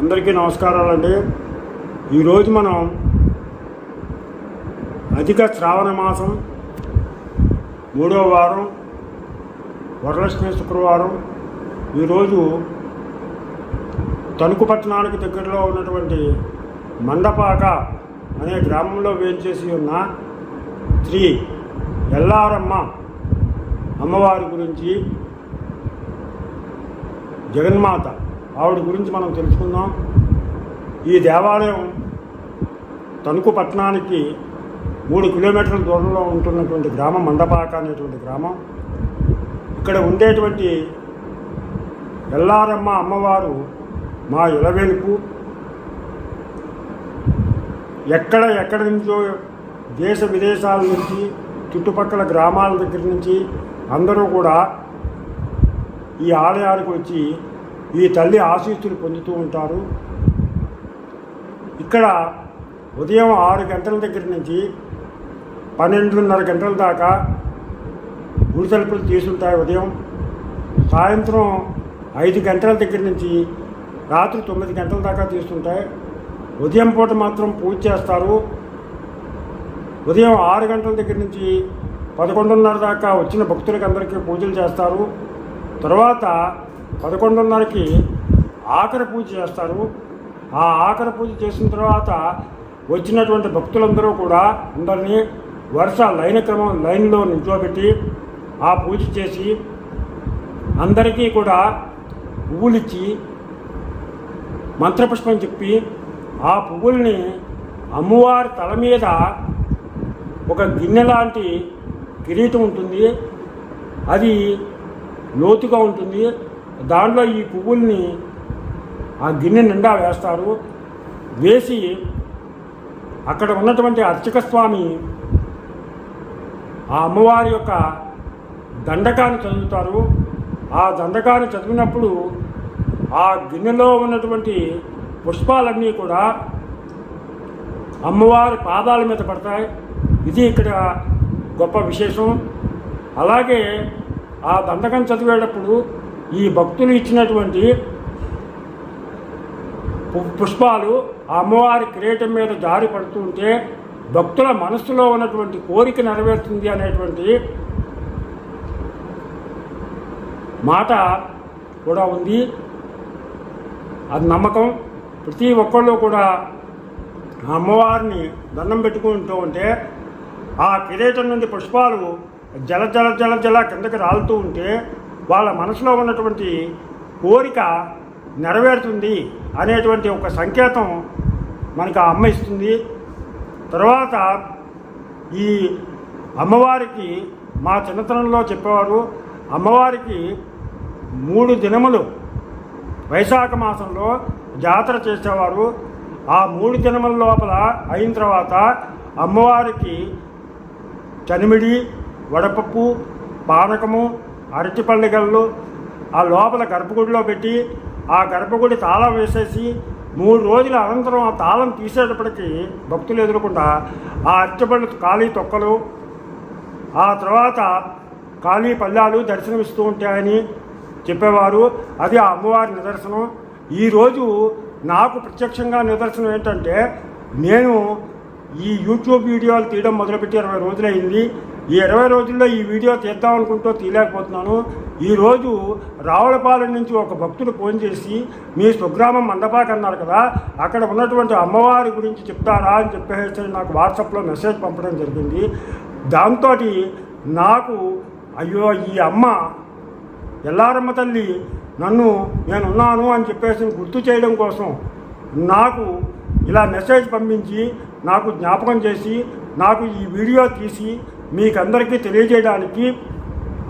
అందరికీ నమస్కారాలు అండి ఈరోజు మనం అధిక శ్రావణ మాసం మూడవ వారం వరలక్ష్మి శుక్రవారం. ఈరోజు తణుకు పట్టణానికి దగ్గరలో ఉన్నటువంటి మండపాక అనే గ్రామంలో వేంచేసి ఉన్న శ్రీ ఎల్లారమ్మ అమ్మవారి గురించి జగన్మాత ఆవిడ గురించి మనం తెలుసుకుందాం. ఈ దేవాలయం తణుకు పట్టణానికి మూడు కిలోమీటర్ల దూరంలో ఉంటున్నటువంటి గ్రామం మండపాక అనేటువంటి గ్రామం. ఇక్కడ ఉండేటువంటి ఎల్లారమ్మ అమ్మవారు మా ఇలవెలుపు. ఎక్కడ ఎక్కడి నుంచో దేశ విదేశాల నుంచి చుట్టుపక్కల గ్రామాల దగ్గర నుంచి అందరూ కూడా ఈ ఆలయానికి వచ్చి ఈ తల్లి ఆశీస్సులు పొందుతూ ఉంటారు. ఇక్కడ ఉదయం ఆరు గంటల దగ్గర నుంచి పన్నెండున్నర గంటల దాకా గుడి తలుపులు తీసుంటాయి ఉదయం. సాయంత్రం ఐదు గంటల దగ్గర నుంచి రాత్రి తొమ్మిది గంటల దాకా తీస్తుంటాయి ఉదయం పూట మాత్రం పూజ చేస్తారు. ఉదయం ఆరు గంటల దగ్గర నుంచి పదకొండున్నర దాకా వచ్చిన భక్తులకు అందరికీ పూజలు చేస్తారు. తర్వాత పదకొండున్నరకి ఆఖరి పూజ చేస్తారు. ఆ ఆఖరి పూజ చేసిన తర్వాత వచ్చినటువంటి భక్తులందరూ కూడా అందరినీ వరుస లైన్ క్రమం లైన్లో నిల్చోబెట్టి ఆ పూజ చేసి అందరికీ కూడా పువ్వులిచ్చి మంత్రపుష్పం చెప్పి ఆ పువ్వుల్ని అమ్మవారి తల మీద ఒక గిన్నె లాంటి కిరీటం ఉంటుంది. అది లోతుగా ఉంటుంది. దాంట్లో ఈ పువ్వుల్ని ఆ గిన్నె నిండా వేస్తారు. వేసి అక్కడ ఉన్నటువంటి అర్చక స్వామి ఆ అమ్మవారి యొక్క దండకాన్ని చదువుతారు. ఆ దండకాన్ని చదివినప్పుడు ఆ గిన్నెలో ఉన్నటువంటి పుష్పాలన్నీ కూడా అమ్మవారి పాదాల మీద పడతాయి. ఇది ఇక్కడ గొప్ప విశేషం. అలాగే ఆ దండకం చదివేటప్పుడు ఈ భక్తులు ఇచ్చినటువంటి పు- పుష్పాలు ఆ అమ్మవారి కిరీటం మీద జారి పడుతుంటే భక్తుల మనస్సులో ఉన్నటువంటి కోరిక నెరవేరుతుంది అనేటువంటి మాట కూడా ఉంది. అది నమ్మకం. ప్రతి ఒక్కళ్ళు కూడా ఆ అమ్మవారిని దండం పెట్టుకుంటూ ఉంటే ఆ కిరీటం నుండి పుష్పాలు జల జల జల జల కిందకి రాలుతూ ఉంటే వాళ్ళ మనసులో ఉన్నటువంటి కోరిక నెరవేరుతుంది అనేటువంటి ఒక సంకేతం మనకు ఆ అమ్మ ఇస్తుంది. తర్వాత ఈ అమ్మవారికి మా చిన్నతనంలో చెప్పేవారు అమ్మవారికి మూడు దినములు వైశాఖ మాసంలో జాతర చేసేవారు. ఆ మూడు దినముల లోపల అయిన తర్వాత అమ్మవారికి చనిమిడి వడపప్పు పానకము అరటిపళ్ళు ఆ లోపల గర్భగుడిలో పెట్టి ఆ గర్భగుడి తాళం వేసేసి మూడు రోజుల అనంతరం ఆ తాళం తీసేటప్పటికీ భక్తులు ఎదురకుండా ఆ అరటిపళ్ళు ఖాళీ తొక్కలు ఆ తర్వాత ఖాళీ పళ్ళాలు దర్శనమిస్తూ ఉంటాయని చెప్పేవారు. అది ఆ అమ్మవారి నిదర్శనం. ఈరోజు నాకు ప్రత్యక్షంగా నిదర్శనం ఏంటంటే నేను ఈ యూట్యూబ్ వీడియోలు తీయడం మొదలుపెట్టి ఇరవై రోజులైంది. ఈ ఇరవై రోజుల్లో ఈ వీడియో తీద్దాం అనుకుంటూ తీయలేకపోతున్నాను. ఈరోజు రావులపాలెం నుంచి ఒక భక్తుడు ఫోన్ చేసి మీ స్వగ్రామం మండపాక్ అన్నారు కదా అక్కడ ఉన్నటువంటి అమ్మవారి గురించి చెప్తారా? అని చెప్పేసి నాకు వాట్సాప్లో మెసేజ్ పంపడం జరిగింది. దాంతో నాకు అయ్యో ఈ అమ్మ ఎల్లారమ్మ తల్లి నన్ను నేనున్నాను అని చెప్పేసి గుర్తు చేయడం కోసం నాకు ఇలా మెసేజ్ పంపించి నాకు జ్ఞాపకం చేసి నాకు ఈ వీడియో తీసి మీకందరికీ తెలియజేయడానికి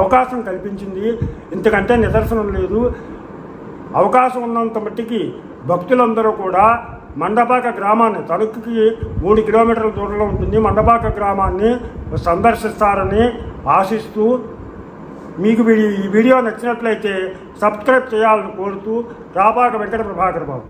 అవకాశం కల్పించింది. ఇంతకంటే నిదర్శనం లేదు. అవకాశం ఉన్నంత మట్టికి భక్తులందరూ కూడా మండపాక గ్రామాన్ని తణుకుకి మూడు కిలోమీటర్ల దూరంలో ఉంటుంది. మండపాక గ్రామాన్ని సందర్శిస్తారని ఆశిస్తూ మీకు ఈ వీడియో నచ్చినట్లయితే సబ్స్క్రైబ్ చేయాలని కోరుతూ రాపాక వెంకట ప్రభాకర్ బాబు.